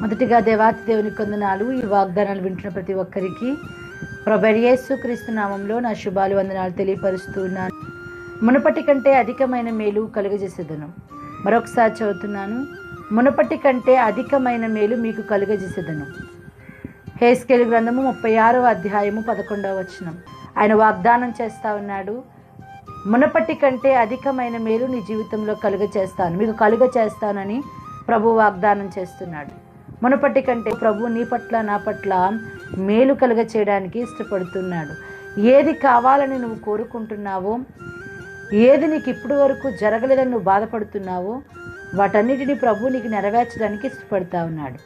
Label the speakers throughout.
Speaker 1: మొదటిగా దేవాతి దేవుని కొందనాలు ఈ వాగ్దానాలు వింటున్న ప్రతి ఒక్కరికి ప్రభర్యేసు క్రీస్తు నామంలో నా శుభాలు వందనాలు తెలియపరుస్తూ ఉన్నాను కంటే అధికమైన మేలు కలుగజేసేదను. మరొకసారి చదువుతున్నాను. మునపటి కంటే అధికమైన మేలు మీకు కలుగజేసేదను. హేస్కేలు గ్రంథము ముప్పై ఆరవ అధ్యాయము పదకొండవ వచనం. ఆయన వాగ్దానం చేస్తా ఉన్నాడు. మునపటి కంటే అధికమైన మేలు నీ జీవితంలో కలుగ చేస్తాను మీకు కలుగ చేస్తానని ప్రభు వాగ్దానం చేస్తున్నాడు. మునపటి కంటే ప్రభు నీ పట్ల నా పట్ల మేలు కలుగ చేయడానికి ఇష్టపడుతున్నాడు. ఏది కావాలని నువ్వు కోరుకుంటున్నావో ఏది నీకు ఇప్పటి వరకు జరగలేదని నువ్వు బాధపడుతున్నావో వాటన్నిటిని ప్రభు నీకు నెరవేర్చడానికి ఇష్టపడతా ఉన్నాడు.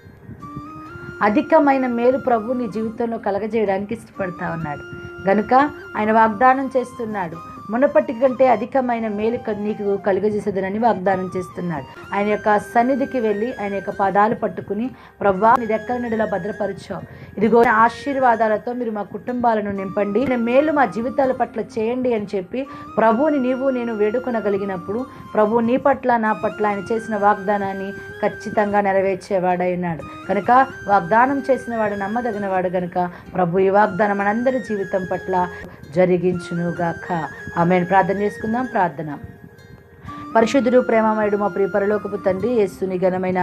Speaker 1: అధికమైన మేలు ప్రభు నీ జీవితంలో కలగజేయడానికి ఇష్టపడతా ఉన్నాడు. గనుక ఆయన వాగ్దానం చేస్తున్నాడు మునపటి కంటే అధికమైన మేలు నీకు కలుగజేసేదనని వాగ్దానం చేస్తున్నాడు ఆయన యొక్క సన్నిధికి వెళ్ళి ఆయన యొక్క పాదాలు పట్టుకుని ప్రభా నీ రెక్కల నిడలో భద్రపరచావు ఇదిగో ఆశీర్వాదాలతో మీరు మా కుటుంబాలను నింపండి. మేలు మా జీవితాల పట్ల చేయండి అని చెప్పి ప్రభువుని నీవు నేను వేడుకొనగలిగినప్పుడు ప్రభు నీ పట్ల నా పట్ల ఆయన చేసిన వాగ్దానాన్ని ఖచ్చితంగా నెరవేర్చేవాడై ఉన్నాడు. కనుక వాగ్దానం చేసిన వాడు నమ్మదగిన వాడు కనుక ప్రభు ఈ వాగ్దానం మనందరి జీవితం పట్ల జరిగించునుగాక. ఆమె ప్రార్థన చేసుకుందాం ప్రార్థన. పరిశుద్ధుడు ప్రేమమయుడు మా ప్రియ పరలోకపు తండ్రి యేసుని ఘనమైన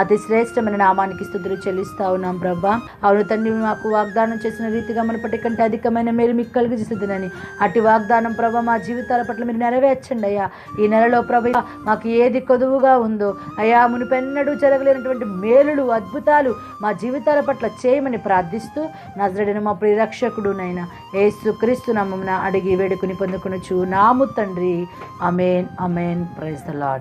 Speaker 1: అతి శ్రేష్టమైన నామానికి స్థుతులు చెల్లిస్తా ఉన్నాం ప్రభా. అవును తండ్రి మాకు వాగ్దానం చేసిన రీతిగా మనపటి కంటే అధికమైన మేలు మీకు కలిగిస్తుందని అటు వాగ్దానం ప్రభా మా జీవితాల పట్ల మీరు నెరవేర్చండి అయ్యా. ఈ నెలలో ప్రభ మాకు ఏది కొదువుగా ఉందో అయ్యా మునిపెన్నడూ జరగలేనటువంటి మేలులు అద్భుతాలు మా జీవితాల పట్ల చేయమని ప్రార్థిస్తూ నజరడిన మా ప్రియరక్షకుడునైనా ఏసు క్రీస్తు నామమున అడిగి వేడుకుని పొందుకునొచ్చు నాము తండ్రి. Amen amen praise the Lord